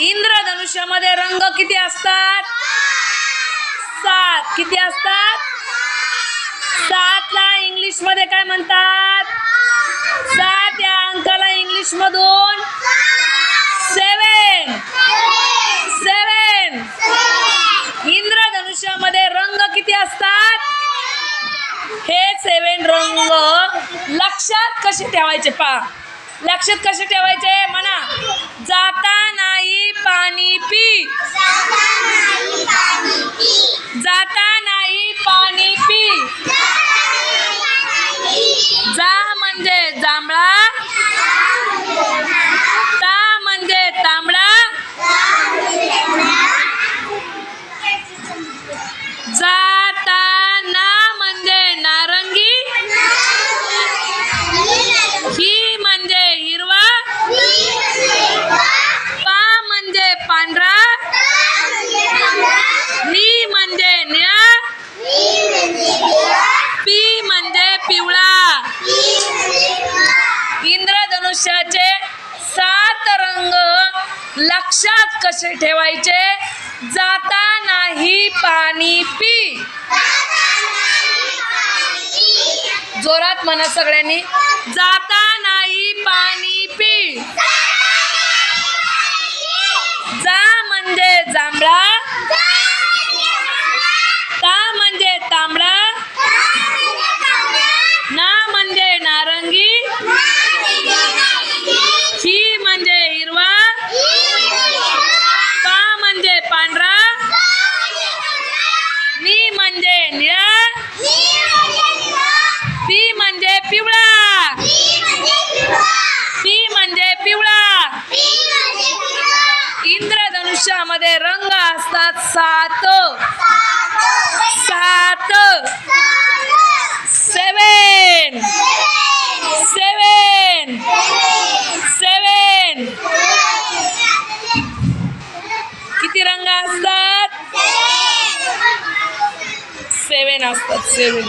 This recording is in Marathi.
इंद्रधनुष्यामध्ये रंग किती असतात? सात. किती असतात? सातला इंग्लिशमध्ये काय म्हणतात? सात या अंकाला इंग्लिश मधून सेवन सेवन इंद्रधनुष्यामध्ये रंग किती असतात? हे सेवन रंग लक्षात कसे ठेवायचे पा लक्षात कसे ठेवायचे? म्हणा. जा पाणी पी. जाता नाही पाणी पी. जा म्हणजे जांभळा. लक्षात कसे ठेवायचे? जाता नाही पाणी पी. जोरात म्हणा सगळ्यांनी. जाता नाही पाणी पी जा म्हणजे जांभळा ता म्हणजे तांबडा ना म्हणजे नारंगी ही म्हणजे हिरवा पा म्हणजे पांढरा नी म्हणजे निळा पी म्हणजे पिवळा पी म्हणजे पिवळा आयुष्यामध्ये रंग असतात सात. सात. सेवन. सेवन. सेवन. किती रंग असतात? सेवन असतात सेवन.